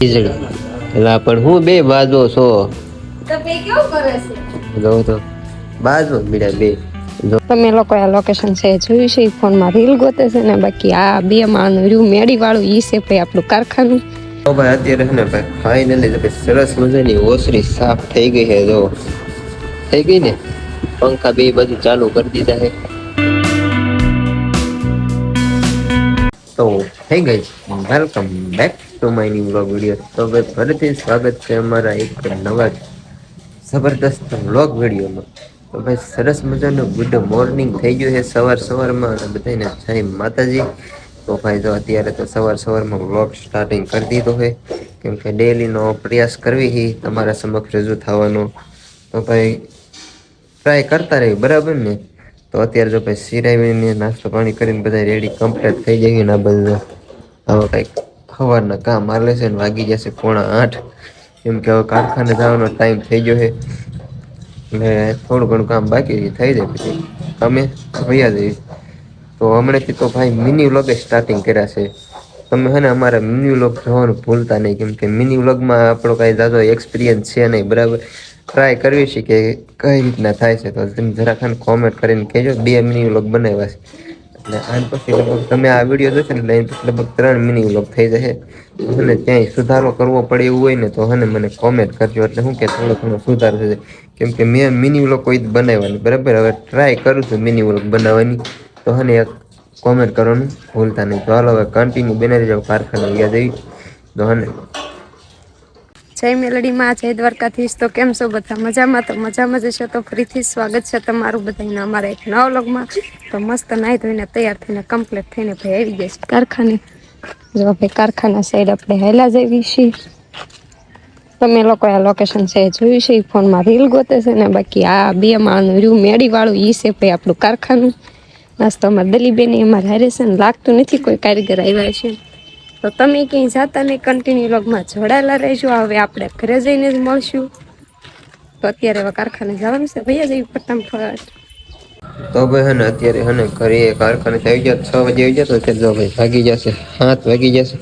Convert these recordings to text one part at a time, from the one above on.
એટલે પણ હું બે બાજુ છો? તો બે કેવું કરે છે? જો તો બાજુ બીડા બે. જો. તમે લોકો આ લોકેશન છે જોયું છે? ફોનમાં રીલ ગોતે છે ને બાકી આ બે માળનું રહ્યું મેડી વાળું ઈ છે ભાઈ આપણું કારખાનું. તો ભાઈ અત્યારે છે ને ભાઈ ફાઇનલી ભાઈ સરસ મજાની ઓસરી સાફ થઈ ગઈ છે જો. થઈ ગઈ ને? પંખા બે બધું ચાલુ કરી દીધા છે. તો થઈ ગઈ. Welcome back to my new vlog video તો ભાઈ ફરીથી સ્વાગત છે અમારા એક નવા જબરદસ્ત વ્લોગ વિડીયોમાં. તો ભાઈ, સરસ મજાનું ગુડ મોર્નિંગ થઈ ગયું છે સવાર સવારમાં અને બધાને જય માતાજી. તો ભાઈ, જો અત્યારે તો સવાર સવારમાં વ્લોગ સ્ટાર્ટિંગ કરી દીધો છે. કેમ કે ડેલીનો પ્રયાસ કરવી છે તમારા સમક્ષ રજૂ થવાનો. તો ભાઈ ટ્રાય કરતા રહી, બરાબર ને? તો અત્યારે જો ભાઈ સિરાવીને નાસ્તો પાણી કરીને બધા રેડી કમ્પ્લીટ થઈ જાય ને આ બધું. હવે કંઈક સવારના કામ હાલે છે ને વાગી જશે પોણા આઠ. કેમ કે હવે કારખાને જવાનો ટાઈમ થઈ ગયો છે. એટલે થોડું ઘણું કામ બાકી થઈ જાય પછી. અમે ભૈયા જઈએ તો હમણાંથી તો ભાઈ મિની વ્લોગે સ્ટાર્ટિંગ કર્યા છે. તમે હે ને અમારા મિની વ્લોગ જોવાનું ભૂલતા નહીં, કેમ કે મિની વ્લોગમાં આપણો કાંઈ જાજો એક્સપિરિયન્સ છે નહીં, બરાબર? ટ્રાય કરવી છે કે કઈ રીતના થાય છે, તો તમે જરા ખાન કોમેન્ટ કરીને કહેજો, બે મિની વ્લોગ બનાવ્યા છે. એટલે આન પછી લગભગ તમે આ વીડિયો જોશો ને એટલે પછી લગભગ ત્રણ મિની વ્લોગ થઈ જશે. અને ક્યાંય સુધારો કરવો પડે એવું હોય ને તો હને મને કોમેન્ટ કરજો. એટલે શું કે થોડો ઘણો સુધાર થશે. કેમ કે મેં મિની વ્લોગ કોઈ બનાવવાની. બરાબર? હવે ટ્રાય કરું છું મિની વ્લોગ બનાવવાની. તો હને એક કોમેન્ટ કરવાનું ભૂલતા નહીં. તો હાલો હવે કન્ટિન્યુ બનાવી જાઓ કારખાના. ગયા જઈ. તો હને જય મેલડીમાં જય દ્વારકાધીશ. તો કેમ છો બધા? મજામાં? તો મજામાં જ છો તો ફરીથી સ્વાગત છે તમારું બધાને અમારા એક નવા વ્લોગમાં. તો મસ્ત નાહી ધોઈને તૈયાર થઈને કમ્પ્લીટ થઈને ભાઈ આવી ગયા છે કારખાને. જો ભાઈ કારખાના સાઈડ આપણે હેલા જઈએ છીએ. તમે લોકો આ લોકેશન છે જોયું છે? એ ફોનમાં રીલ ગોતે છે ને બાકી આ બે માળનું રહ્યું મેળીવાળું એ છે ભાઈ આપણું કારખાનું. નાસ્તો અમારે દલીબેન અમારે હારે છે ને લાગતું નથી કોઈ કારીગર આવ્યા છે તો તમે ક્યાંય જાતા નહીં કન્ટિન્યુ લોગમાં જોડાયેલા રહેજો. હવે આપણે ઘરે જઈને જ મળશું. તો અત્યારે હવે કારખાને જવાનું છે. ભૈયા જઈ ફટાફટ તો ભાઈ હે ને, અત્યારે હે ને ઘરે કારખાને આવી ગયા છ વાગે આવી જશે જો ભાઈ ભાગી જશે, સાત વાગી જશે.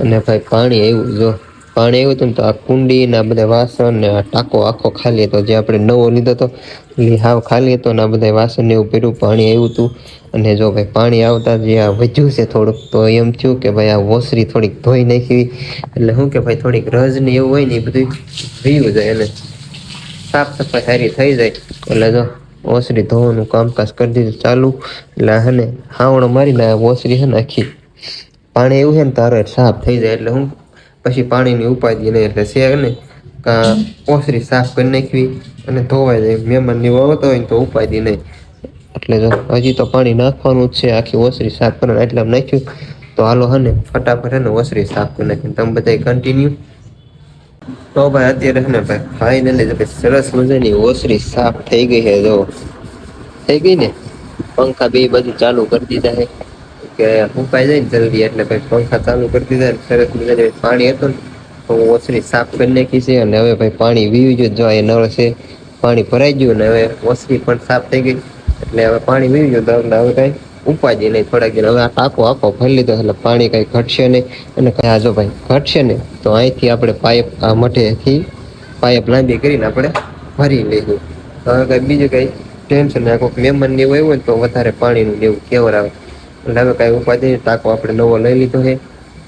અને ભાઈ પાણી આવ્યું, જો. પાણી આવ્યું હતું ને તો આ કુંડી ને આ બધા વાસણ ને આ ટાંકો આખો ખાલી હતો. જે આપણે નવો લીધો હતો, એ હાવ ખાલી હતો ને આ બધા વાસણ ને એવું ભર્યું પાણી આવ્યું હતું. અને જો ભાઈ પાણી આવતા જે આ વધ્યું છે થોડુંક, તો એમ થયું કે ભાઈ આ વોસરી થોડીક ધોઈ નાખી. એટલે શું કે ભાઈ થોડીક રજ ને એવું હોય ને એ બધું ભીયું જાય અને સાફ સફાઈ સારી થઈ જાય. એટલે જો ઓસરી ધોવાનું કામકાજ કરી દીધું ચાલુ. એટલે હે ને હાવણો મારીને ઓસરી છે ને આખી પાણી એવું છે ને તારે સાફ થઈ જાય. એટલે હું પછી પાણીની ઉપાધિ નહીં એટલે શેર ને કા ઓસરી સાફ કરી નાખવી અને ધોવાઈ જાય. મહેમાનની આવતા હોય તો ઉપાધિ નહીં. એટલે જો હજી તો પાણી નાખવાનું જ છે. આખી ઓસરી સાફ કરવાનું એટલે નાખ્યું. તો હાલો હે ને, ફટાફટ હે ને ઓસરી સાફ કરી નાખી તમે બધા કન્ટિન્યુ તો ભાઈ અત્યારે હે ને ભાઈ ફાઇનલી ભાઈ સરસ મજાની ઓસરી સાફ થઈ ગઈ છે. જો થઈ ગઈ ને? પંખા બે બધું ચાલુ કરી દીધા છે. કે ફૂંકાઈ જાય ને જલ્દી, એટલે ભાઈ પંખા ચાલુ કરી દીધા સરસ મજાની પાણી હતું ને હું ઓસરી સાફ કરી નાખી છે અને હવે ભાઈ પાણી વીવી ગયું જો નળ છે, પાણી ભરાઈ ગયું ને હવે ઓસરી પણ સાફ થઈ ગઈ. એટલે હવે પાણી વીવી ગયું તો હવે કાંઈ ઉપાજી નહીં થોડાક દિન હવે આ ટાંકો આખો ભરી લીધો એટલે પાણી કાંઈ ઘટશે નહીં. અને કાંઈ આજો ભાઈ ઘટશે ને તો અહીંથી આપણે પાઇપ આ મઠેથી પાઇપ લાંબી કરીને આપણે ભરી લઈશું હવે કાંઈ બીજું કાંઈ ટેન્શન ના કોઈક મહેમાન ને એવું હોય તો વધારે પાણીનું લેવું કેવર આવે. એટલે હવે કઈ ઉપાધિ ટાંકો આપણે નવો લઈ લીધો છે.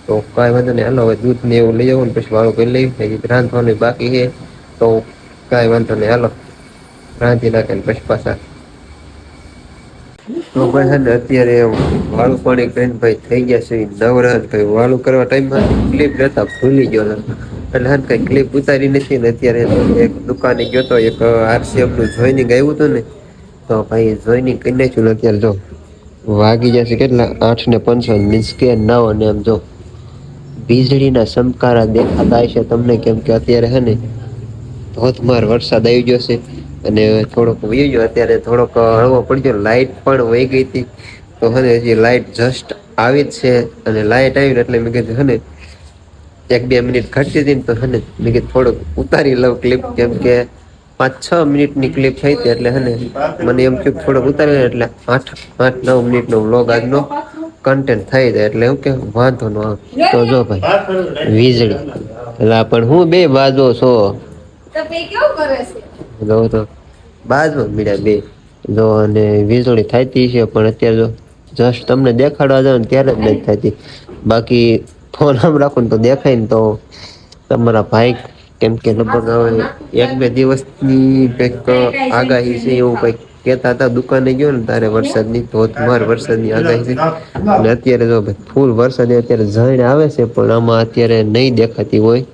તો કાંઈ વાંધો નહીં, હાલો, હવે દૂધ ને એવું લઈ જવું ને પછી વાળું કરી લઈ હજી રાંધવાનું બાકી છે. તો કાંઈ વાંધો નહીં, હાલો. રાંધી નાખે ને પછી પાછા. તો છે ને, અત્યારે વાળું પાણી કરીને ભાઈ થઈ ગયા છે. નવરાત, ભાઈ વાળું કરવા ટાઈમમાં ક્લિપ લેતા ભૂલી ગયો. એટલે હા કઈ ક્લિપ ઉતારી નથી ને અત્યારે એક દુકાને ગયો તો એક આરસીએમનું જોઈનિંગ આવ્યું હતું ને, તો ભાઈ જોઈનિંગ કરી નાખ્યું અત્યારે જો. વાગી જશે કેટલા? આઠ ને પંચાવન, મીન્સ કે નવ અને એમ જો વીજળીના સમકારા દેખાતા છે તમને કેમ કે અત્યારે હે ને ધોધમાર વરસાદ આવી ગયો છે અને થોડોક વહી અત્યારે થોડોક હળવો પડી ગયો લાઇટ પણ વહી ગઈ હતી. તો હને હજી લાઇટ જસ્ટ આવી જ છે અને લાઇટ આવી ને એટલે મેં કીધું હને એક બે મિનિટ ઘટતી હતી ને તો હને મેં કીધું થોડુંક ઉતારી લઉં ક્લિપ કેમ કે પાંચ છ મિનિટની ક્લિપ થઈ હતી એટલે હને મને એમ કે થોડોક ઉતારી એટલે આઠ આઠ નવ મિનિટનો વ્લોગ આજનો કન્ટેન્ટ થઈ જાય એટલે એવું કે વાંધો ન આવે. તો જો ભાઈ વીજળી. એટલે પણ હું બે બાજો છો. જો તો બાજમાં મીડા બે. જો અને વીજળી થાતી છે પણ અત્યારે જો જસ્ટ તમને દેખાડવા જાવ ને ત્યારે જ નથી થતી બાકી ફોન આમ રાખો ને તો દેખાય ને તો તમારા ભાઈ કેમ કે લગભગ હવે એક બે દિવસની કંઈક આગાહી છે એવું કંઈક કેતા હતા, દુકાને ગયો ને તારે વરસાદની ધોધમાર વરસાદની આગાહી છે. અને અત્યારે જો ફૂલ વરસાદ અત્યારે જાણે આવે છે, પણ આમાં અત્યારે નહીં દેખાતી હોય.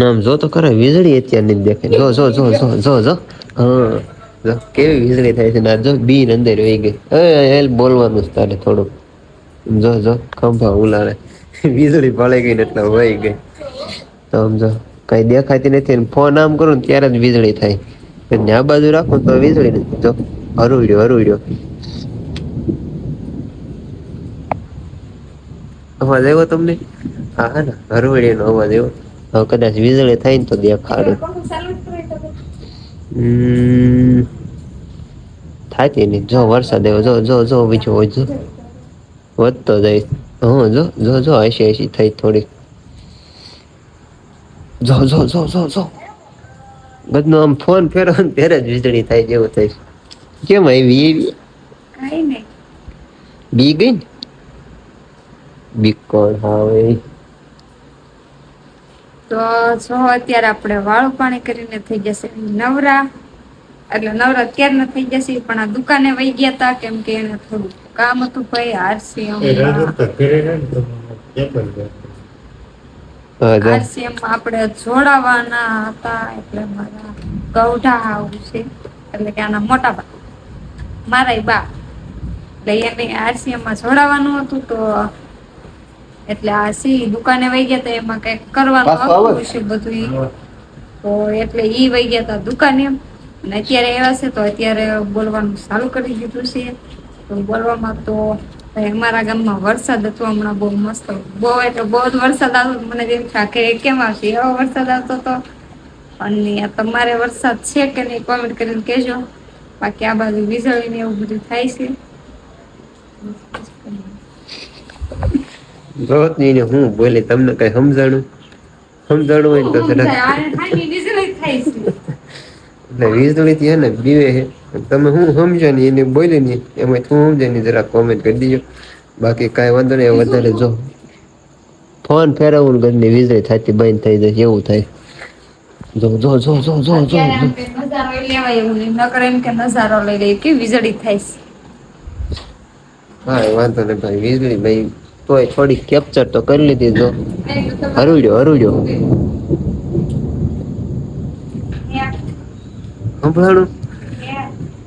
નામ જો તો ખરા વીજળી અત્યારે નહીં દેખાય. જો જો જો જો જો જો. હા, જો, કેવી વીજળી થાય છે ના જો બીન અંદર વહી ગઈ. એ બોલવાનું તારે થોડુંક. જો જો, ખંભા ઉલાડે વીજળી ભળે ગઈ ને એટલે વહી ગઈ. તો સમજો કઈ દેખાતી નથી ફોન આમ કરું ને ત્યારે જ વીજળી થાય. ત્યાં બાજુ રાખો તો વીજળી નથી. જો હરુડ્યો હરુડ્યો અવાજ આવ્યો તમને? હા ને હરવડી નો અવાજ આવ્યો. હવે કદાચ વીજળી થાય ને તો દેખાડું. થાતી નહીં. જો, વરસાદ આવ્યો. જો જો જો, બીજો હોય જો વધતો જાય. હું, જો જો જો, હસી હસી થઈ થોડી જો જો જો જો જો. બધું આમ ફોન ફેરો ને ત્યારે જ વીજળી થાય જેવું થાય કેમ આવી એવી? કાંઈ નહીં. બી ગઈ ને? બી કોણ હવે તો જો અત્યારે આપણે વાળું પાણી કરીને થઈ જશે. નવરા એટલે નવરા ક્યારે થઈ જશે પણ આ દુકાને વહી ગયા હતા કેમ કે એને થોડું કામ હતું ભાઈ આરસીએમ આપણે જોડાવાના હતા એટલે મારા ગૌઢા આવશે એટલે કે આના મોટા બા. મારા બા. એટલે એને આરસીએમમાં જોડાવાનું હતું તો એટલે આ સી દુકાને વહી ગયા હતા એમાં કંઈક કરવાનું હતું છે બધું તો એટલે ઈ વહી ગયા હતા દુકાને. અને અત્યારે એવા છે તો અત્યારે બોલવાનું ચાલુ કરી દીધું છે. તો બોલવામાં તો અમારા ગામમાં વરસાદ હતો હમણાં બહુ મસ્ત. બહુ એટલે બહુ જ વરસાદ આવતો મને એમ થાય કે કેમ આવશે? એવો વરસાદ આવતો હતો અને તમારે વરસાદ છે કે નહીં કોમેન્ટ કરીને કહેજો. બાકી આ બાજુ વીજળી ને એવું બધું થાય છે. જોત નહીં હું બોલી તમને કઈ સમજાણું? સમજાણું હોય તો જરાક આને થાય ને વીજળી જ થાય છે એટલે વીજળી થી હે ને બીવે હે તમે હું સમજો ને એને બોલી ને એમાં હું સમજે ને જરા કોમેન્ટ કરી દીજો. બાકી કાંઈ વાંધો નહીં વધારે જો ફોન ફેરવવું ઘરની વીજળી થતી બંધ થઈ જાય એવું થાય. જો જો જો જો જો જો અત્યારે જો આમ કંઈ નજારો લેવાય એવું નહીં. નકર એમ કે નજારો લઈ લઈએ કે વીજળી થાય હા વાંધો નહીં ભાઈ વીજળી ભાઈ તોય થોડી કેપ્ચર તો કરી લીધી જો. હરુડ્યો હરુડ્યો. સંભળાણું?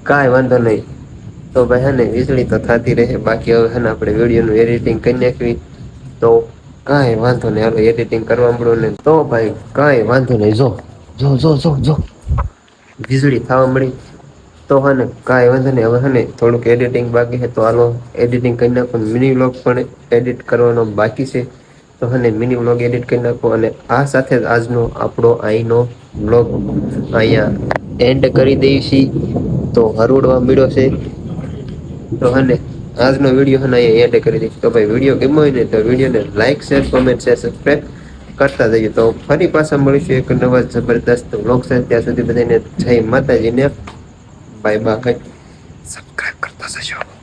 કાંઈ વાંધો નહીં. તો ભાઈ હે વીજળી તો થતી રહે. બાકી હવે હે આપણે વિડીયોનું એડિટિંગ કરી નાખવી. તો કાંઈ વાંધો નહીં. હાલો એડિટિંગ કરવા મળો ને. તો ભાઈ, કાંઈ વાંધો નહીં. જો જો જો જો જો. વીજળી થવા મળી. તો હે કાંઈ વાંધો નહીં. હવે હે થોડુંક એડિટિંગ બાકી છે. તો હાલો એડિટિંગ કરી નાખો. મિની વ્લોગ પણ એડિટ કરવાનો બાકી છે. તો હે ને મિની વ્લોગ એડિટ કરી નાખો. અને આ સાથે જ આજનો આપણો અહીંનો વ્લોગ અહીંયા એન્ડ કરી દઈએ છીએ તો હરોડવા મળ્યો છે. તો હને, આજનો વીડિયો હને અહીંયા એન્ડ કરી દઈશ. તો ભાઈ, વીડિયો ગમ્યો હોય ને, તો વિડીયોને like share comment share subscribe કરતા જઈએ તો ફરી પાછા મળીશું એક નવા જબરદસ્ત વ્લોગ છે ત્યાં સુધી બધાને જય માતાજીને બાય બાય સબસ્ક્રાઈબ કરતા જજો.